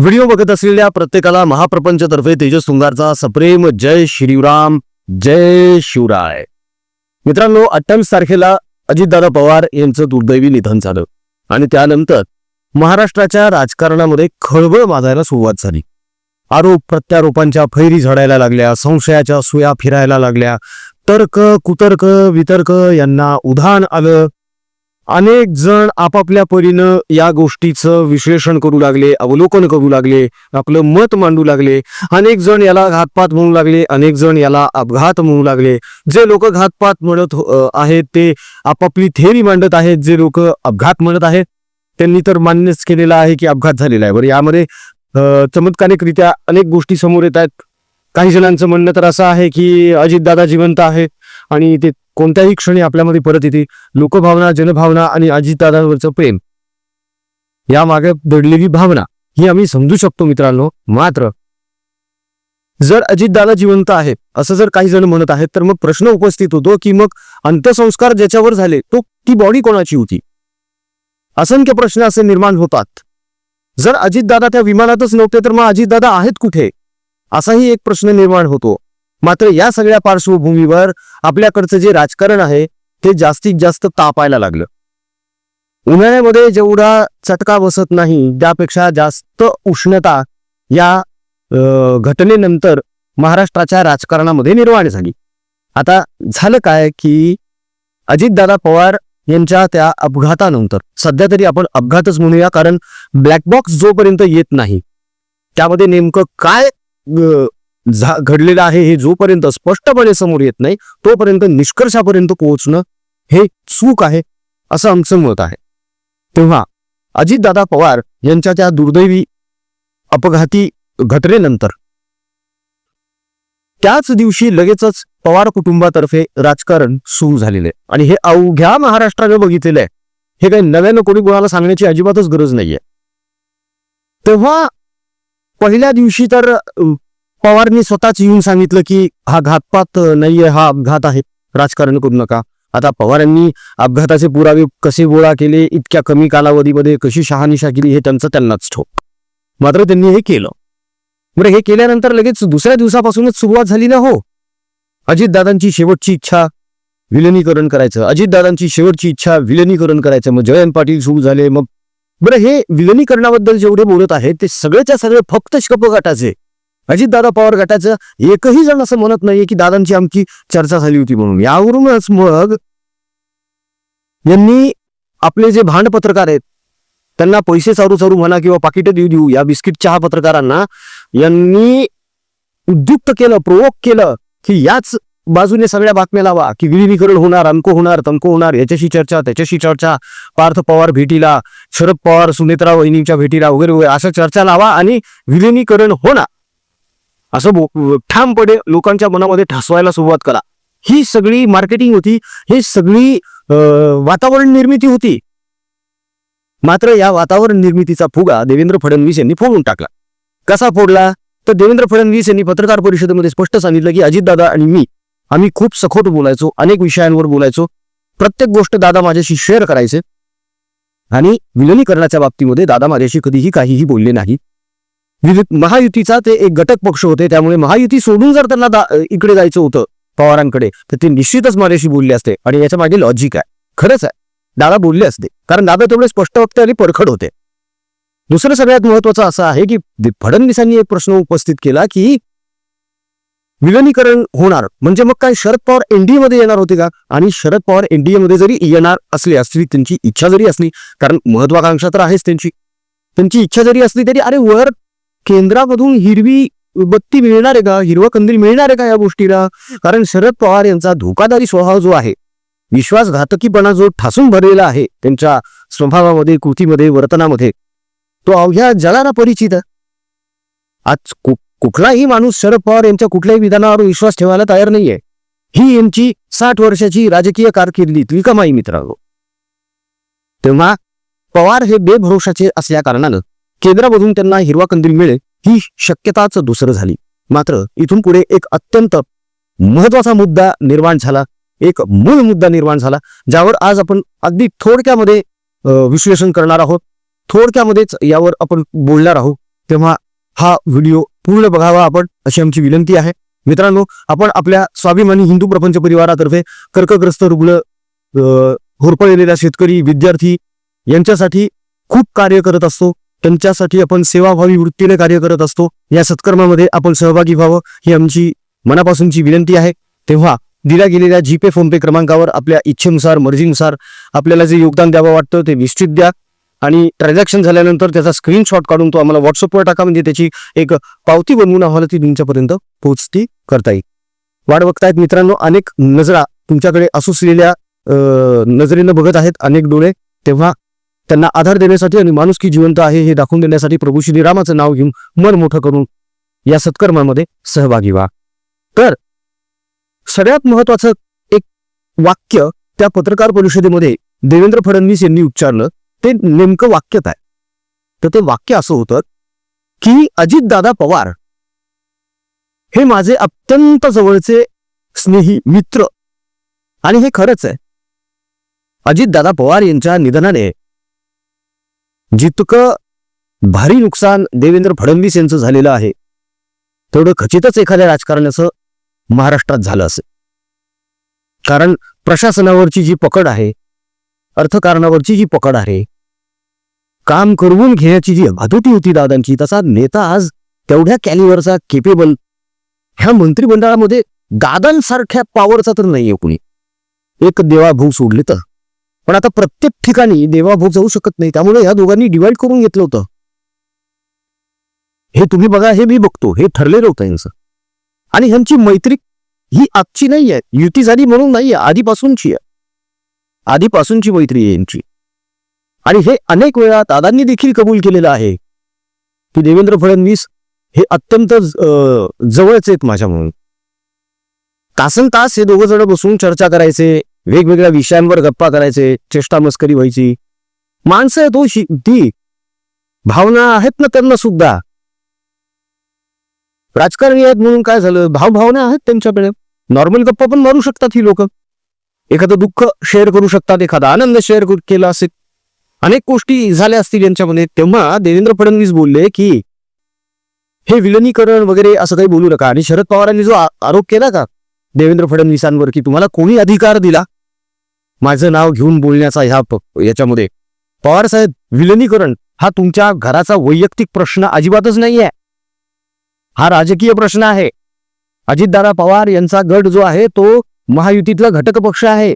Video बघत असलेल्या प्रत्येकाला महाप्रपंचतर्फे तेजस तुंगारचा सप्रेम जय श्रीराम जय शिवराय. मित्रांनो अठ्ठावीस तारखेला अजितदादा पवार यांचं दुर्दैवी निधन झालं आणि त्यानंतर महाराष्ट्राच्या राजकारणामध्ये खळबळ माजायला सुरुवात झाली. आरोप प्रत्यारोपांच्या फैरी झडायला लागल्या संशयाच्या सुया फिरायला लागल्या तर्क कुतर्क वितर्क यांना उधाण आलं. अनेक जण आपापल्या परीनं या गोष्टीचं विश्लेषण करू लागले अवलोकन करू लागले आपलं मत मांडू लागले. अनेक जण याला घातपात म्हणू लागले अनेक जण याला अपघात म्हणू लागले. जे लोक घातपात म्हणत हो, आहेत ते आपापली थेरी मांडत आहेत जे लोक अपघात म्हणत आहेत त्यांनी तर मान्यच केलेलं आहे की अपघात झालेला आहे. बरं यामध्ये चमत्कारिकरित्या अनेक गोष्टी समोर येत आहेत. काही जणांचं म्हणणं तर असं आहे की अजितदादा जिवंत आहे आणि ते कोणत्याही क्षणी आपल्यामध्ये परत येते. लोकभावना जनभावना आणि अजितदादांवरचं प्रेम. यामागे दडलेली भावना ही आम्ही समजू शकतो मित्रांनो. मात्र जर अजितदादा जिवंत आहे असं जर काही जण म्हणत आहेत तर मग प्रश्न उपस्थित होतो की मग अंत्यसंस्कार ज्याच्यावर झाले तो ती बॉडी कोणाची होती? असंख्य प्रश्न असे निर्माण होतात. जर अजितदादा त्या विमानातच नव्हते तर मग अजितदादा आहेत कुठे? असाही एक प्रश्न निर्माण होतो. मात्र या सगळ्या पार्श्वभूमीवर आपल्याकडचं जे राजकारण आहे ते जास्तीत जास्त तापायला लागलं. उन्हाळ्यामध्ये जेवढा चटका बसत नाही त्यापेक्षा जास्त उष्णता या घटनेनंतर महाराष्ट्राच्या राजकारणामध्ये निर्माण झाली. आता झालं काय की अजितदादा पवार यांच्या त्या अपघातानंतर सध्या तरी आपण अपघातच म्हणूया कारण ब्लॅक बॉक्स जोपर्यंत येत नाही त्यामध्ये नेमकं काय घडलेलं आहे हे जोपर्यंत स्पष्टपणे समोर येत नाही तोपर्यंत निष्कर्षापर्यंत पोहोचणं हे चूक आहे असं आमचं मत आहे. तेव्हा अजितदादा पवार यांच्या त्या दुर्दैवी अपघाती घटनेनंतर त्याच दिवशी लगेचच पवार कुटुंबातर्फे राजकारण सुरू झालेलं आहे. आणि हे अवघ्या महाराष्ट्राने बघितलेलं आहे. हे काही नव्यानं कोणी कोणाला सांगण्याची अजिबातच गरज नाहीये. तेव्हा पहिल्या दिवशी तर पवारनी स्वतःच येऊन सांगितलं की हा घातपात नाहीये हा अपघात आहे. राजकारण करू नका. आता पवारांनी अपघाताचे पुरावे कसे गोळा केले इतक्या कमी कालावधीमध्ये कशी शहानिशा केली हे त्यांचं त्यांनाच ठोक मात्र त्यांनी हे केलं. बरं हे केल्यानंतर लगेच दुसऱ्या दिवसापासूनच सुरुवात झाली ना हो? अजितदादांची शेवटची इच्छा विलनीकरण करायचं. अजितदादांची शेवटची इच्छा विलनीकरण करायचं. मग जयंत पाटील सुरू झाले. मग बरं हे विलनीकरणाबद्दल जेवढे बोलत आहेत ते सगळेच्या सगळे फक्त शप गटाचे अजितदादा पवार गटाचं एकही जण असं म्हणत नाहीये की दादांची आमची चर्चा झाली होती म्हणून. यावरूनच मग यांनी आपले जे भांड पत्रकार आहेत त्यांना पैसे चारू चारू म्हणा किंवा पाकिट देऊ देऊ या बिस्किट चहा पत्रकारांना यांनी उद्युक्त केलं प्रोवोक केलं की याच बाजूने सगळ्या बातम्या लावा की विलिनीकरण होणार अमको होणार तमको होणार याच्याशी चर्चा त्याच्याशी चर्चा पार्थ पवार भेटीला शरद पवार सुनेत्रा वहिनीच्या भेटीला वगैरे वगैरे अशा चर्चा लावा आणि विलिनीकरण होणार. असं ठामपणे लोकांच्या मनामध्ये ठासवायला सुरुवात करा. ही सगळी मार्केटिंग होती. ही सगळी वातावरण निर्मिती होती. मात्र या वातावरण निर्मितीचा फुगा देवेंद्र फडणवीस यांनी फोडून टाकला. कसा फोडला? तर देवेंद्र फडणवीस यांनी पत्रकार परिषदेमध्ये स्पष्ट सांगितलं की अजितदादा आणि मी आम्ही खूप सखोट बोलायचो अनेक विषयांवर बोलायचो. प्रत्येक गोष्ट दादा माझ्याशी शेअर करायचे. आणि विलनीकरणाच्या बाबतीमध्ये दादा माझ्याशी कधीही काहीही बोलले नाही. विविध महायुतीचा ते एक घटक पक्ष होते. त्यामुळे महायुती सोडून जर त्यांना इकडे जायचं होतं पवारांकडे तर ते निश्चितच माझ्याशी बोलले असते. आणि याच्या मागे लॉजिक आहे. खरंच आहे. दादा बोलले असते. कारण दादा तेवढे स्पष्ट वक्ते आणि परखड होते. दुसरं सगळ्यात महत्वाचं असं आहे की फडणवीसांनी एक प्रश्न उपस्थित केला की विलनीकरण होणार. म्हणजे मग काय शरद पवार एनडीए मध्ये येणार होते का? आणि शरद पवार एनडीए मध्ये जरी येणार असले असली त्यांची इच्छा जरी असली कारण महत्वाकांक्षा तर आहेच त्यांची. त्यांची इच्छा जरी असली तरी अरे वर केंद्रामधून हिरवी बत्ती मिळणार आहे का? हिरवा कंदील मिळणार आहे का या गोष्टीला? कारण शरद पवार यांचा धोकादारी स्वभाव जो आहे विश्वासघातकीपणा जो ठासून भरलेला आहे त्यांच्या स्वभावामध्ये कृतीमध्ये वर्तनामध्ये तो अवघ्या जगाला परिचित आहे. आज कुठलाही माणूस शरद पवार यांच्या कुठल्याही विधानावर विश्वास ठेवायला तयार नाहीये. ही यांची साठ वर्षाची राजकीय कारकिर्दीतली कमाई मित्रांनो? तेव्हा पवार हे बेभरोशाचे असल्या कारणानं केंद्रामधून त्यांना हिरवा कंदील मिळेल ही शक्यताच दुसरं झाली. मात्र इथून पुढे एक अत्यंत महत्त्वाचा मुद्दा निर्माण झाला. एक मूळ मुद्दा निर्माण झाला ज्यावर आज आपण अगदी थोडक्यामध्ये विश्लेषण करणार आहोत. थोडक्यामध्येच यावर आपण बोलणार आहोत. तेव्हा हा व्हिडिओ पूर्ण बघावा आपण अशी आमची विनंती आहे. मित्रांनो आपण आपल्या स्वाभिमानी हिंदू प्रपंच परिवारातर्फे कर्कग्रस्त रुग्ण होरपळलेल्या शेतकरी विद्यार्थी यांच्यासाठी खूप कार्य करत असतो. त्यांच्यासाठी आपण सेवाभावी वृत्तीने कार्य करत असतो. या सत्कर्मामध्ये आपण सहभागी व्हावं ही आमची मनापासूनची विनंती आहे. तेव्हा दिल्या गेलेल्या जीपे फोनपे क्रमांकावर आपल्या इच्छेनुसार मर्जीनुसार आपल्याला जे योगदान द्यावं वाटतं ते निश्चित द्या. आणि ट्रान्झॅक्शन झाल्यानंतर त्याचा स्क्रीनशॉट काढून तो आम्हाला व्हॉट्सअपवर टाका म्हणजे त्याची एक पावती बनवून आम्हाला ती तुमच्यापर्यंत पोहोचती करता येईल. वाट बघतायत मित्रांनो अनेक नजरा तुमच्याकडे असुसलेल्या नजरेनं बघत आहेत अनेक डोळे. तेव्हा त्यांना आधार देण्यासाठी आणि माणुसकी जिवंत आहे हे दाखवून देण्यासाठी प्रभू श्रीरामाचं नाव घेऊन मन मोठं करून या सत्कर्मामध्ये सहभागी व्हा. तर सगळ्यात महत्वाचं एक वाक्य त्या पत्रकार परिषदेमध्ये देवेंद्र फडणवीस यांनी उच्चारलं. ते नेमकं वाक्य काय? तर ते वाक्य असं होतं की अजितदादा पवार हे माझे अत्यंत जवळचे स्नेही मित्र. आणि हे खरंच आहे. अजितदादा पवार यांच्या निधनाने जितकं भारी नुकसान देवेंद्र फडणवीस यांचं झालेलं आहे तेवढं खचितच एखाद्या राजकारण्याचं महाराष्ट्रात झालं असेल. कारण प्रशासनावरची जी पकड आहे अर्थकारणावरची जी पकड आहे काम करवून घेण्याची जी हातोटी होती दादांची तसा नेता आज तेवढ्या कॅलिवरचा केपेबल ह्या मंत्रिमंडळामध्ये दादांसारख्या पॉवरचा तर नाहीये कुणी. एक देवाभू सोडले तर. पण आता प्रत्येक ठिकाणी देवाभोग जाऊ शकत नाही. त्यामुळे या दोघांनी डिवाइड करून घेतलं होतं. हे तुम्ही बघा हे मी बघतो. हे ठरलेलं होतं यांचं. आणि ह्यांची मैत्री ही आजची नाहीये. युती झाली म्हणून नाहीये. आधीपासूनची आहे. आधीपासूनची मैत्री आहे यांची. आणि हे अनेक वेळा दादांनी देखील कबूल केलेलं आहे की देवेंद्र फडणवीस हे अत्यंत जवळच जवळचे आहेत माझ्या म्हणून तासन तास हे दोघं जण बसून चर्चा करायचे. वेगवेगळ्या विषयांवर गप्पा करायचे चेष्टा मस्करी व्हायची. माणसं आहेत हो ती भावना आहेत ना त्यांना सुद्धा. राजकारणी आहेत म्हणून काय झालं? भावभावना आहेत त्यांच्याकडे. नॉर्मल गप्पा पण मारू शकतात ही लोक. एखादं दुःख शेअर करू शकतात एखादा आनंद शेअर केला असेल. अनेक गोष्टी झाल्या असतील यांच्यामध्ये. तेव्हा देवेंद्र फडणवीस बोलले की हे विलनीकरण वगैरे असं काही बोलू नका. आणि शरद पवारांनी जो आरोप केला का देवेंद्र फडणवीसांवर की तुम्हाला कोणी अधिकार दिला? माझं नाव घेऊन बोलण्याचा ह्या याच्यामध्ये. पवार साहेब विलनीकरण हा तुमच्या घराचा वैयक्तिक प्रश्न अजिबातच नाहीये. हा राजकीय प्रश्न आहे. अजितदादा पवार यांचा गट जो आहे तो महायुतीतला घटक पक्ष आहे.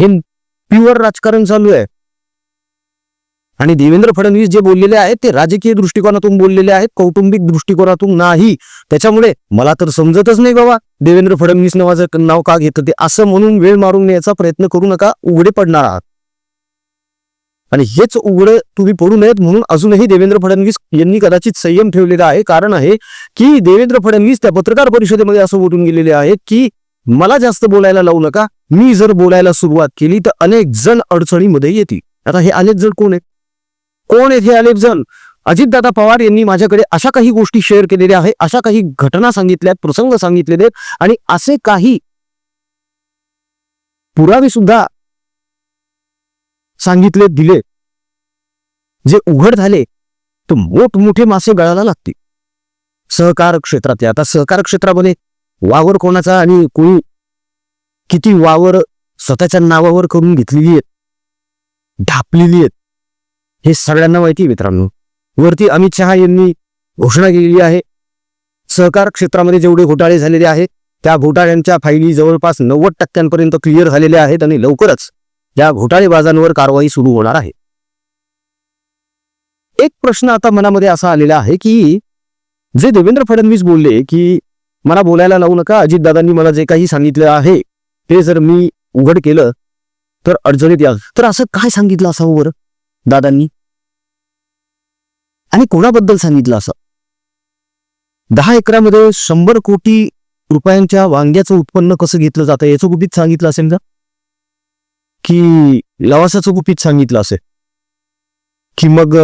हे प्युअर राजकारण चालू आहे. आणि देवेंद्र फडणवीस जे बोललेले आहेत ते राजकीय दृष्टिकोनातून बोललेले आहेत कौटुंबिक दृष्टिकोनातून नाही. त्याच्यामुळे मला तर समजतच नाही बाबा देवेंद्र फडणवीस नावाचं नाव का घेतं ते. असं म्हणून वेळ मारून न्यायचा प्रयत्न करू नका उघडे पडणार आहात. आणि हेच उघड तुम्ही पडू नयेत म्हणून अजूनही देवेंद्र फडणवीस यांनी कदाचित संयम ठेवलेला आहे. कारण आहे की देवेंद्र फडणवीस त्या पत्रकार परिषदेमध्ये असं बोलून गेलेले आहेत की मला जास्त बोलायला लावू नका. मी जर बोलायला सुरुवात केली तर अनेक जण अडचणीमध्ये येतील. आता हे अनेक जण कोण आहेत? कोण येथे हे अनेक जण? अजितदादा पवार यांनी माझ्याकडे अशा काही गोष्टी शेअर केलेल्या आहेत अशा काही घटना सांगितल्यात प्रसंग सांगितलेले आहेत आणि असे काही पुरावे सुद्धा सांगितले दिले जे उघड झाले तर मोठमोठे मासे गळायला लागतील. सहकार क्षेत्रात आता सहकार क्षेत्रामध्ये वावर कोणाचा आणि कोणी किती वावर स्वतःच्या नावावर करून घेतलेली आहेत ढापलेली आहेत. हे सगळ्यांना माहिती आहे मित्रांनो. वरती अमित शहा यांनी घोषणा केलेली आहे. सहकार क्षेत्रामध्ये जेवढे घोटाळे झालेले आहेत त्या घोटाळ्यांच्या फायली जवळपास नव्वद टक्क्यांपर्यंत क्लिअर झालेल्या आहेत आणि लवकरच या घोटाळेबाजांवर कारवाई सुरू होणार आहे. एक प्रश्न आता मनामध्ये असा आलेला आहे की जे देवेंद्र फडणवीस बोलले की मला बोलायला लावू नका अजितदादांनी मला जे काही सांगितलं आहे ते जर मी उघड केलं तर अडचणीत याल तर असं काय सांगितलं असावं बरं? दादांनी. आणि कोणाबद्दल सांगितलं असं? दहा एकरामध्ये शंभर कोटी रुपयांच्या वांग्याचं उत्पन्न कसं घेतलं जातं याचं गुपित सांगितलं असेल का की लवासाचं गुपित सांगितलं असेल. की मग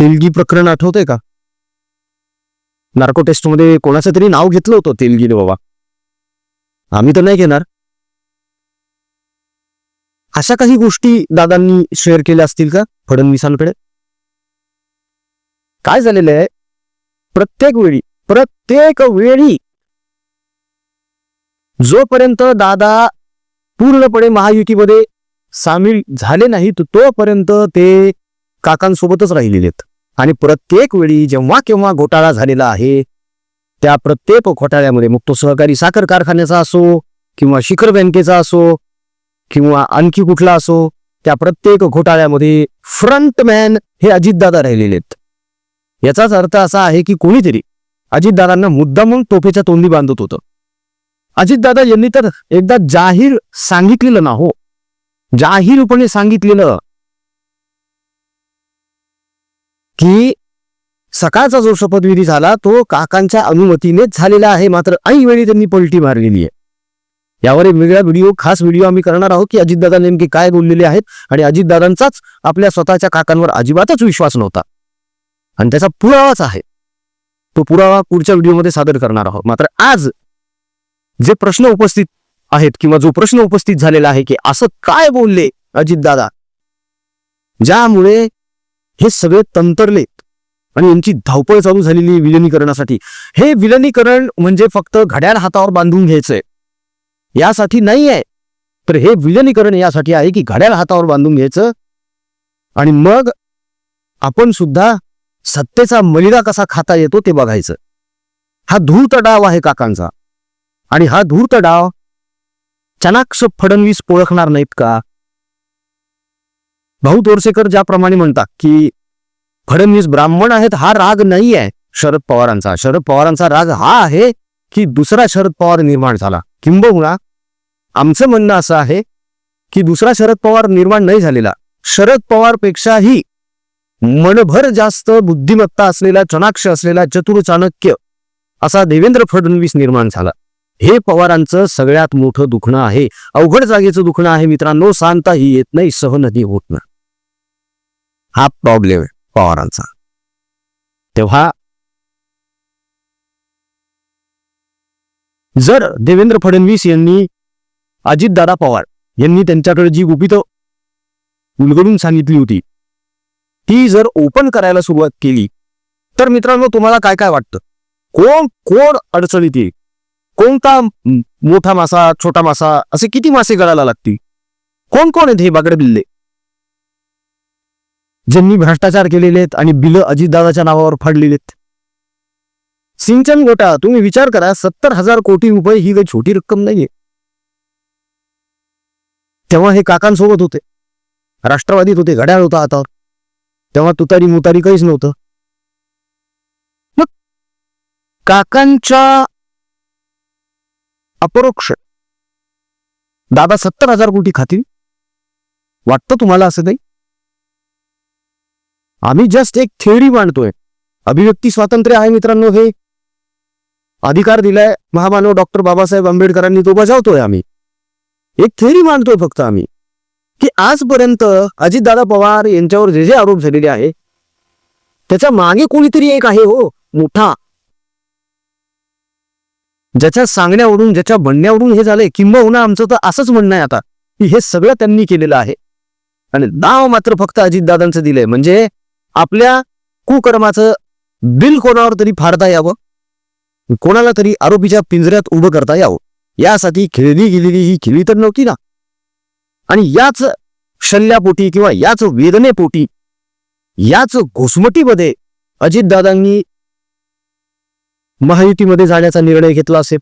तेलगी प्रकरण आठवतंय का? नार्को टेस्टमध्ये कोणाचं तरी नाव घेतलं होतं तेलगीने बाबा. आम्ही तर नाही घेणार. अशा काही गोष्टी दादांनी शेअर केल्या असतील का? फडणवीसांकडे काय झालेलं आहे? प्रत्येक वेळी प्रत्येक वेळी जोपर्यंत दादा पूर्णपणे महायुतीमध्ये सामील झाले नाही तर तोपर्यंत ते काकांसोबतच राहिलेले आहेत. आणि प्रत्येक वेळी जेव्हा केव्हा घोटाळा झालेला आहे त्या प्रत्येक घोटाळ्यामध्ये मग तो सहकारी साखर कारखान्याचा असो किंवा शिखर बँकेचा असो किंवा आणखी कुठला असो त्या प्रत्येक घोटाळ्यामध्ये फ्रंटमॅन हे अजितदादा राहिलेले आहेत. याचाच अर्थ असा आहे की कोणीतरी अजितदादांना मुद्दामून तोफेच्या तोंडी बांधत होतं. अजितदादा यांनी तर एकदा जाहीर सांगितलेलं ना हो. जाहीरपणे सांगितलेलं की सकाळचा जो शपथविधी झाला तो काकांच्या अनुमतीनेच झालेला आहे. मात्र ऐनवेळी त्यांनी पलटी मारलेली आहे. यावर एक वेगळा व्हिडिओ खास व्हिडिओ आम्ही करणार आहोत की अजितदादा नेमके काय बोललेले आहेत आणि अजितदादांचाच आपल्या स्वतःच्या काकांवर अजिबातच विश्वास नव्हता. आणि त्याचा पुरावाच आहे. तो पुरावा पुढच्या व्हिडिओमध्ये सादर करणार आहोत. मात्र आज जे प्रश्न उपस्थित आहेत किंवा जो प्रश्न उपस्थित झालेला आहे की असं काय बोलले अजितदादा? ज्यामुळे हे सगळे तंतरलेत आणि यांची धावपळ चालू झालेली आहे हे विलनीकरण म्हणजे फक्त घड्याळ हातावर बांधून घ्यायचंय. यासाठी नाही आहे तर हे विलनीकरण यासाठी आहे की घड्याळ हातावर बांधून घ्यायचं. आणि मग आपण सुद्धा सत्तेचा मलिदा कसा खाता येतो ते बघायचं. हा धूर्त डाव आहे काकांचा. आणि हा धूर्त डाव चनाक्ष फडणवीस ओळखणार नाहीत का? भाऊ तोरसेकर ज्याप्रमाणे म्हणतात की फडणवीस ब्राह्मण आहेत हा राग नाही आहे शरद पवारांचा. शरद पवारांचा राग हा आहे की दुसरा शरद पवार निर्माण झाला. किंबहुना आमचं म्हणणं असं आहे की दुसरा शरद पवार निर्माण नाही झालेला. शरद पवारपेक्षाही मनभर जास्त बुद्धिमत्ता असलेला चणाक्ष असलेला चतुर चाणक्य असा देवेंद्र फडणवीस निर्माण झाला. हे पवारांचं सगळ्यात मोठं दुखणं आहे. अवघड जागेचं दुखणं आहे मित्रांनो. सांगताही येत नाही सहनही होत नाही. हा प्रॉब्लेम आहे पवारांचा. तेव्हा जर देवेंद्र फडणवीस यांनी अजितदादा पवार यांनी त्यांच्याकडे जी गुपित उलगडून सांगितली होती ती जर ओपन करायला सुरुवात केली तर मित्रांनो तुम्हाला काय काय वाटतं? कोण कोण अडचणीत येईल? कोणता मोठा मासा छोटा मासा असे किती मासे गळायला लागतील? कोण कोण आहेत हे बागडे बिल्ले? ज्यांनी भ्रष्टाचार केलेले आहेत आणि बिलं अजितदादाच्या नावावर फाडलेले आहेत. सिंचन गोटा तुम्ही विचार करा सत्तर हजार कोटी रुपये ही काही छोटी रक्कम नाहीये. तेव्हा हे काकांसोबत होते. राष्ट्रवादीत होते घड्याळ होता हातावर तेव्हा तुतारी मुतारी काहीच नव्हतं. मग काकांच्या अपरोक्ष दादा सत्तर हजार कोटी खातील? वाटतं तुम्हाला असं काही आम्ही जस्ट एक थेअरी मांडतोय. अभिव्यक्ती स्वातंत्र्य आहे मित्रांनो हे. अधिकार दिलाय महामानव डॉक्टर बाबासाहेब आंबेडकरांनी तो बजावतोय आम्ही. एक थेरी मांडतोय फक्त आम्ही. की आजपर्यंत अजितदादा पवार यांच्यावर जे जे आरोप झालेले आहे त्याच्यामागे कोणीतरी एक आहे हो मोठा. ज्याच्या सांगण्यावरून ज्याच्या म्हणण्यावरून हे झालंय किंबहुना आमचं तर असंच म्हणणं आहे आता की हे सगळं त्यांनी केलेलं आहे. आणि नाव मात्र फक्त अजितदादांचं दिलंय. म्हणजे आपल्या कुकर्माचं बिल कोणावर तरी फाडता यावं? कोणाला तरी आरोपीच्या पिंजऱ्यात उभं करता यावं? यासाठी खेळली गेलेली ही खेळी तर नव्हती ना. आणि याच शल्ल्यापोटी किंवा याच वेदनेपोटी याच घुसमटीमध्ये अजितदादांनी महायुतीमध्ये जाण्याचा निर्णय घेतला असेल.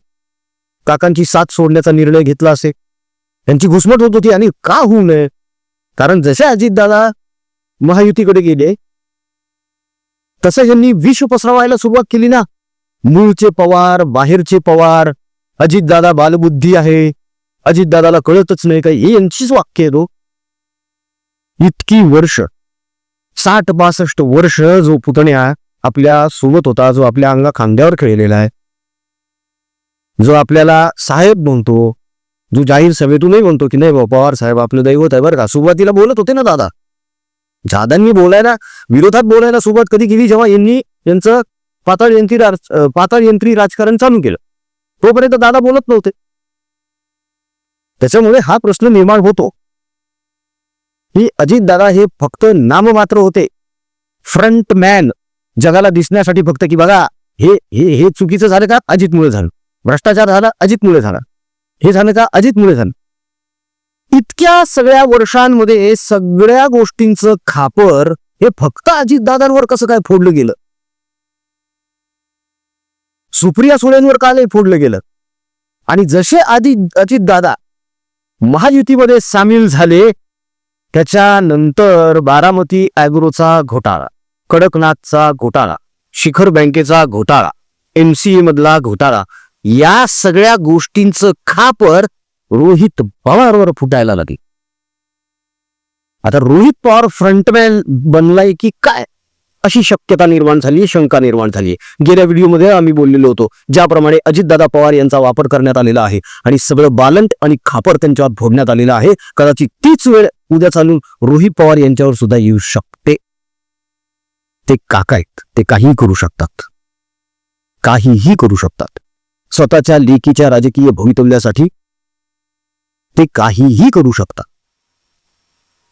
काकांची साथ सोडण्याचा निर्णय घेतला असेल. त्यांची घुसमट होत होती आणि का होऊ नये? कारण जसे अजितदादा महायुतीकडे गेले तसं यांनी विष पसरवायला सुरुवात केली ना मूळचे पवार बाहेरचे पवार अजितदादा बालबुद्धी आहे. अजितदादाला कळतच नाही काही. हे यांचीच वाक्य आहे तो इतकी वर्ष साठ बासष्ट वर्ष जो पुतण्या आपल्यासोबत होता जो आपल्या अंगा खांद्यावर खेळलेला आहे जो आपल्याला साहेब म्हणतो जो जाहीर सभेतूनही म्हणतो की नाही बाबा पवार साहेब आपलं दैवत आहे बरं का. सुरुवातीला बोलत होते ना दादा. जादांनी बोलायला विरोधात बोलायला सुरुवात कधी केली जेव्हा यांनी यांचं पाताळ यंत्री राज- पाताळ यंत्री राजकारण चालू केलं. तोपर्यंत दादा बोलत नव्हते. त्याच्यामुळे हा प्रश्न निर्माण होतो. ही अजित दादा हे फक्त नाममात्र होते. फ्रंट मॅन जगाला दिसण्यासाठी फक्त की बघा हे हे हे चुकीचं झालं का? अजितमुळे झालं. भ्रष्टाचार झाला अजितमुळे झाला. हे झालं का? अजितमुळे झालं. इतक्या सगळ्या वर्षांमध्ये सगळ्या गोष्टींचं खापर हे फक्त अजितदादांवर कसं काय फोडलं गेलं? सुप्रिया सुळेंवर का नाही फोडलं गेलं? आणि जसे आधी अजितदादा महायुतीमध्ये सामील झाले त्याच्यानंतर बारामती अॅग्रोचा घोटाळा कडकनाथचा घोटाळा शिखर बँकेचा घोटाळा एमसीए मधला घोटाळा या सगळ्या गोष्टींचं खापर रोहित पवारवर फुटायला लागली. आता रोहित पवार फ्रंटमॅन बनलाय की काय? अशी शक्यता निर्माण झाली शंका निर्माण झाली गेल्या व्हिडिओमध्ये आम्ही बोललेलो होतो ज्याप्रमाणे अजितदादा पवार यांचा वापर करण्यात आलेला आहे आणि सगळं बालंट आणि खापर त्यांच्यावर फोडण्यात आलेलं आहे. कदाचित तीच वेळ उद्या चालून रोहित पवार यांच्यावर सुद्धा येऊ शकते. ते काका आहेत ते काहीही करू शकतात. काहीही करू शकतात. स्वतःच्या लेकीच्या राजकीय भवितव्यासाठी ते काहीही करू शकतात.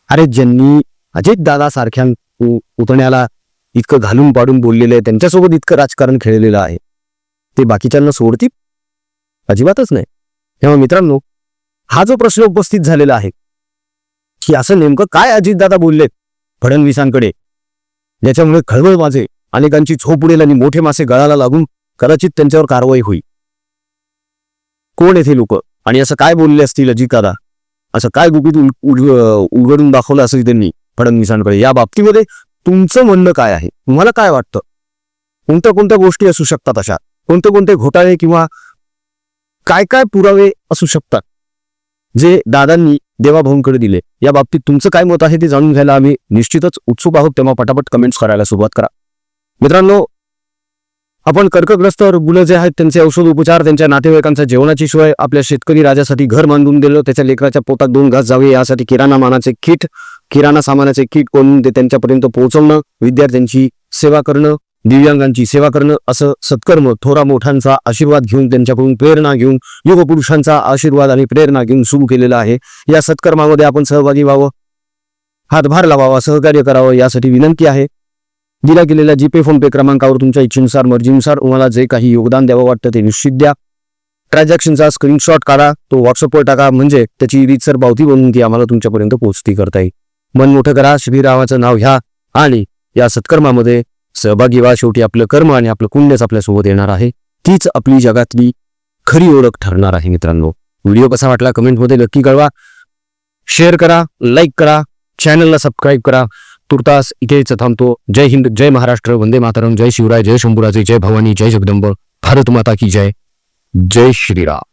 अरे ज्यांनी अजितदादा सारख्या उतण्याला इतकं घालून पाडून बोललेलं आहे त्यांच्यासोबत इतकं राजकारण खेळलेलं आहे. ते बाकीच्यांना सोडतील? अजिबातच नाही. तेव्हा मित्रांनो हा जो प्रश्न उपस्थित झालेला आहे की असं नेमकं काय अजितदादा बोललेत फडणवीसांकडे? ज्याच्यामुळे खळबळ माझे अनेकांची झोप उडेल आणि मोठे मासे गळाला लागून कदाचित त्यांच्यावर कारवाई होईल. कोण येथे लोक? आणि असं काय बोलले असतील अजितदादा? असं काय गुपित उल- उल- उलगडून दाखवलं असेल त्यांनी फडणवीसांकडे? या बाबतीमध्ये तुमचं म्हणणं काय आहे? तुम्हाला काय वाटतं? कोणत्या कोणत्या गोष्टी असू शकतात अशा? कोणते कोणते घोटाळे किंवा काय काय पुरावे असू शकतात? जे दादांनी देवाभाऊंकडे दिले. या बाबतीत तुमचं काय मत आहे ते जाणून घ्यायला आम्ही निश्चितच उत्सुक आहोत. तेव्हा पटापट कमेंट्स करायला सुरुवात करा. मित्रांनो आपण कर्कग्रस्त रुग्ण जे आहेत त्यांचे औषध उपचार त्यांच्या नातेवाईकांच्या जेवणाची शिवाय आपल्या शेतकरी राजासाठी घर बांधून दिलं त्याच्या लेकराच्या पोटात दोन घास जावे यासाठी किराणा मानाचे किट किराणा सामानाचे किट कोणून ते त्यांच्यापर्यंत पोहोचवणं विद्यार्थ्यांची सेवा करणं दिव्यांगांची सेवा करणं असं सत्कर्म थोरा मोठ्यांचा आशीर्वाद घेऊन त्यांच्याकडून प्रेरणा घेऊन युगपुरुषांचा आशीर्वाद आणि प्रेरणा घेऊन सुरू केलेला आहे. या सत्कर्मामध्ये आपण सहभागी व्हावं हातभार लावावा सहकार्य करावं यासाठी विनंती आहे. दिला गेलेल्या जीपे फोन पे क्रमांकावर तुमच्या इच्छेनुसार मर्जीनुसार तुम्हाला जे काही योगदान द्यावं वाटतं ते निश्चित द्या. ट्रान्झॅक्शनचा स्क्रीनशॉट काढा तो व्हॉट्सअपवर टाका म्हणजे त्याची रीतसर पावती बनवून ती आम्हाला तुमच्यापर्यंत पोहोचती करता येईल. मन मोठं करा श्रीरामाचं नाव घ्या आणि या सत्कर्मामध्ये सहभागी व्हा. शेवटी आपलं कर्म आणि आपलं पुण्यच आपल्यासोबत येणार आहे. तीच आपली जगातली खरी ओळख ठरणार आहे मित्रांनो. व्हिडिओ कसा वाटला कमेंटमध्ये नक्की कळवा. शेअर करा लाईक करा चॅनलला सबस्क्राईब करा. तुर्तास इथेच थांबतो. जय हिंद जय महाराष्ट्र वंदे मातरम. जय शिवराय जय शंभुराजे जय भवानी जय जगदंब. भारत माता की जय. जय श्रीराम.